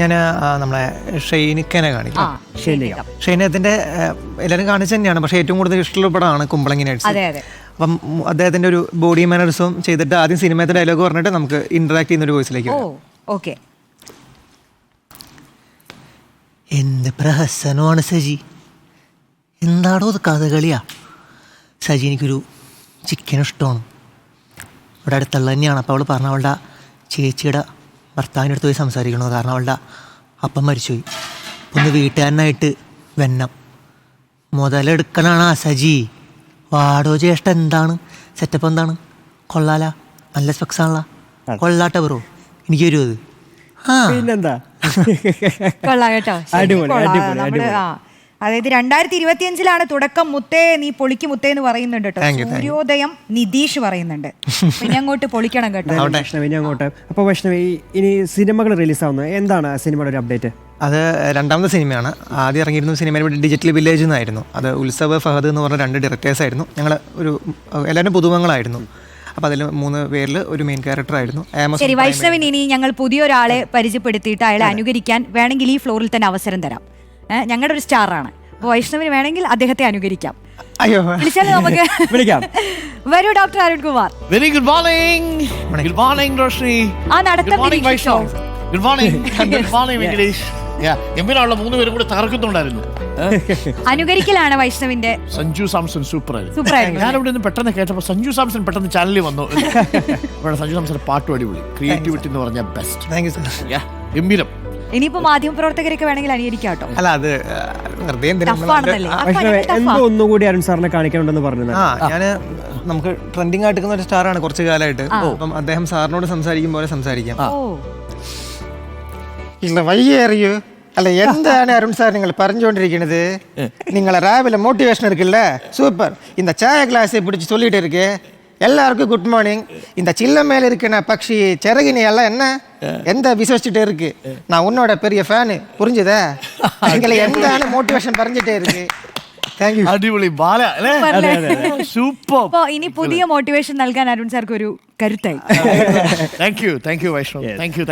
ഞാൻ നമ്മളെ ഷെയ്നിക്കനെ കാണിക്കാം. ഷെയ്നത്തിന്റെ എല്ലാവരും കാണിച്ചു തന്നെയാണ്. പക്ഷേ ഏറ്റവും കൂടുതൽ ഇഷ്ടമുള്ള പടമാണ് കുമ്പളങ്ങി നേഴ്സ് അപ്പം അദ്ദേഹത്തിന്റെ ഒരു ബോഡി മാനേഴ്സും ചെയ്തിട്ട് ആദ്യം സിനിമയുടെ ഡയലോഗ് പറഞ്ഞിട്ട് നമുക്ക് ഇന്ററാക്ട് ചെയ്യുന്ന ഒരു വോയിസിലേക്ക് ഓക്കെ. എന്ത് പ്രഹസനമാണ് സജി. എന്താണോ അത് കഥകളിയാ. സജി എനിക്കൊരു ചിക്കൻ ഇഷ്ടമാണ്. ഇവിടെ അടുത്തുള്ള തന്നെയാണ്. അപ്പോൾ അവൾ പറഞ്ഞ അവളുടെ ചേച്ചിയുടെ ഭർത്താവിന്റെ അടുത്ത് പോയി സംസാരിക്കണോ? കാരണം അവളുടെ അപ്പം മരിച്ചുപോയി. ഒന്ന് വീട്ടുകാരനായിട്ട് വെണ്ണം. മുതലെടുക്കണാണ് ആ സജി. വാടോ ജ്യേഷ്ഠ എന്താണ്? സെറ്റപ്പ് എന്താണ്? കൊള്ളാല? നല്ല സ്പെക്സ് ആണല്ലോ. കൊള്ളാട്ടെ ബ്രോ എനിക്ക് വരുമോ അത് ആ. പിന്നെന്താ? കൊള്ളാം കേട്ടോ. ശരി, അടിപൊളി, കൊള്ളാം. അടിപൊളി, നമ്മൾ അടിപൊളി. ആ. അതായത് രണ്ടായിരത്തി ഇരുപത്തി അഞ്ചിലാണ് തുടക്കം മുത്തേ നീ പൊളിക്ക് മുത്തേ എന്ന് പറയുന്നുണ്ട് കേട്ടോ. സൂര്യോദയം നിതീഷ് പറയുന്നുണ്ട്. പിന്നെ അങ്ങോട്ട് പൊളിക്കണം കേട്ടോ. വൈഷ്ണവി അങ്ങോട്ട്. അപ്പൊ വൈഷ്ണവി ഇനി സിനിമകൾ റിലീസ് ആവുന്നത് എന്താണ് ആ സിനിമയുടെ ഒരു അപ്ഡേറ്റ്? അത് രണ്ടാമത്തെ സിനിമയാണ്. ആദ്യം ഇറങ്ങിയിരുന്ന സിനിമയുടെ ഡിജിറ്റൽ വില്ലേജ് എന്നായിരുന്നു. അത് ഉത്സവ് ഫഹദ് എന്ന് പറഞ്ഞ രണ്ട് ഡയറക്ടേഴ്സ് ആയിരുന്നു. ഞങ്ങൾ ഒരു എല്ലാവരും പുതുമങ്ങളായിരുന്നു അപ്പോൾ അതിൽ മൂന്ന് പേരിൽ ഒരു മെയിൻ ക്യാരക്ടർ ആയിരുന്നു. ശരി വൈഷ്ണവിന് ഇനി ഞങ്ങൾ പുതിയൊരാളെ പരിചയപ്പെടുത്തിയിട്ട് അയാളെ അനുകരിക്കാൻ വേണമെങ്കിൽ ഈ ഫ്ലോറിൽ തന്നെ അവസരം തരാം. ഞങ്ങളുടെ ഒരു സ്റ്റാറാണ്. അപ്പോൾ വൈഷ്ണവിന് വേണമെങ്കിൽ അദ്ദേഹത്തെ അനുകരിക്കാം. അയ്യോ. വിളിച്ചാലും നമുക്ക്? വിളിക്കാം. വരൂ doctor Arun Kumar. Very good morning good morning Roshni ആ നടത്തം good morning നിരീക്ഷിച്ചോ? Vaishnav good morning good morning Venkatesh എമ്പിനുള്ള മൂന്ന് പേരും കൂടെ തകർക്കുന്നുണ്ടായിരുന്നു. അനുകരിക്കലാണ് വൈഷ്ണവിന്റെ സഞ്ജു സാംസൺ സൂപ്പർ ആയിരുന്നു Super ഞാൻ ഇവിടെ നിന്ന് പെട്ടെന്ന് കേട്ടപ്പോൾ സഞ്ജു സാംസൺ പെട്ടെന്ന് ചാനലിൽ വന്നു. ഇവിടെ സഞ്ജു സാംസൺ പാട്ടും അടിപൊളി. ക്രിയേറ്റിവിറ്റി എന്ന് പറഞ്ഞ ബെസ്റ്റ് ഗംഭീരം. ഇനിയിപ്പോ മാധ്യമപ്രവർത്തകരൊക്കെ വേണമെങ്കിൽ അനുകരിക്കാം കേട്ടോ അല്ല അത് വെറുതെ ടഫാണെന്നല്ലേ എന്തോ ഒന്നുകൂടി അരുൺ സാറിനെ കാണിക്കാനുണ്ടെന്ന് പറഞ്ഞത്. ആ ഞാൻ നമുക്ക് ട്രെൻഡിങ് ആയിട്ട് നിൽക്കുന്ന ഒരു സ്റ്റാറാണ് കുറച്ച് കാലമായിട്ട് അപ്പം അദ്ദേഹം സാറിനോട് സംസാരിക്കും പോലെ സംസാരിക്കാം. ഇല്ല വയ്യേ അറിയൂ. അല്ല എന്താണ് അരുൺ സാർ നിങ്ങൾ പറഞ്ഞുകൊണ്ടിരിക്കുന്നത് നിങ്ങളെ രാവിലെ മോട്ടിവേഷൻ இருக்குல்ல സൂപ്പർ இந்த சாய கிளாஸை பிடிச்சி சொல்லிட்டு இருக்கேன் எல்லாருக்கும் குட் மார்னிங் இந்த சில்ல மேல இருக்கிற பக்ஷி சிறகினி எல்லாம் என்ன? எந்த விசேஷிச்சுட்டே இருக்கு? நான் உன்னோட பெரிய ஃபேனு புரிஞ்சுதே? எங்களை எந்த மோட்டிவேஷன் பறிஞ்சிட்டே இருக்கு? അടിപൊളി ബാല സൂപ്പർ ഇനി പുതിയ മോട്ടിവേഷൻ നൽകാൻ അരുൺ സാർക്ക് ഒരു കരുത്തായി. Thank you thank you Vaishnav thank you